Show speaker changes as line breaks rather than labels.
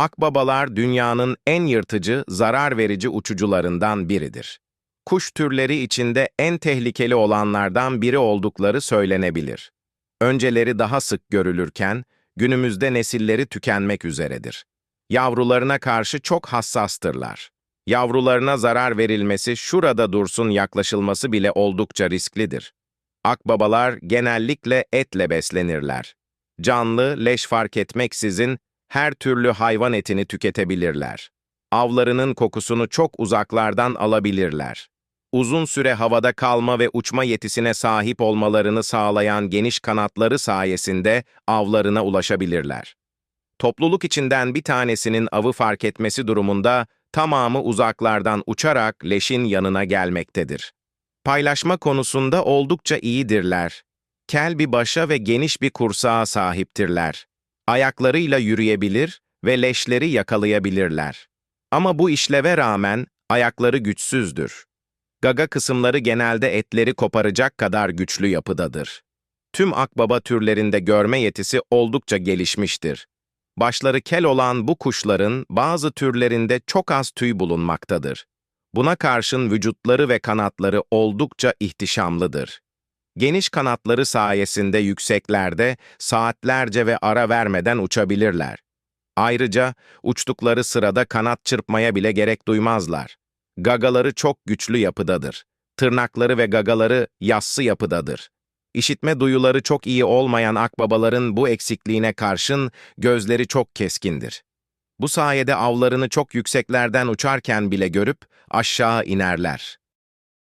Akbabalar dünyanın en yırtıcı, zarar verici uçucularından biridir. Kuş türleri içinde en tehlikeli olanlardan biri oldukları söylenebilir. Önceleri daha sık görülürken, günümüzde nesilleri tükenmek üzeredir. Yavrularına karşı çok hassastırlar. Yavrularına zarar verilmesi, şurada dursun yaklaşılması bile oldukça risklidir. Akbabalar genellikle etle beslenirler. Canlı, leş fark etmeksizin her türlü hayvan etini tüketebilirler. Avlarının kokusunu çok uzaklardan alabilirler. Uzun süre havada kalma ve uçma yetisine sahip olmalarını sağlayan geniş kanatları sayesinde avlarına ulaşabilirler. Topluluk içinden bir tanesinin avı fark etmesi durumunda tamamı uzaklardan uçarak leşin yanına gelmektedir. Paylaşma konusunda oldukça iyidirler. Kel bir başa ve geniş bir kursağa sahiptirler. Ayaklarıyla yürüyebilir ve leşleri yakalayabilirler. Ama bu işleve rağmen ayakları güçsüzdür. Gaga kısımları genelde etleri koparacak kadar güçlü yapıdadır. Tüm akbaba türlerinde görme yetisi oldukça gelişmiştir. Başları kel olan bu kuşların bazı türlerinde çok az tüy bulunmaktadır. Buna karşın vücutları ve kanatları oldukça ihtişamlıdır. Geniş kanatları sayesinde yükseklerde saatlerce ve ara vermeden uçabilirler. Ayrıca uçtukları sırada kanat çırpmaya bile gerek duymazlar. Gagaları çok güçlü yapıdadır. Tırnakları ve gagaları yassı yapıdadır. İşitme duyuları çok iyi olmayan akbabaların bu eksikliğine karşın gözleri çok keskindir. Bu sayede avlarını çok yükseklerden uçarken bile görüp aşağı inerler.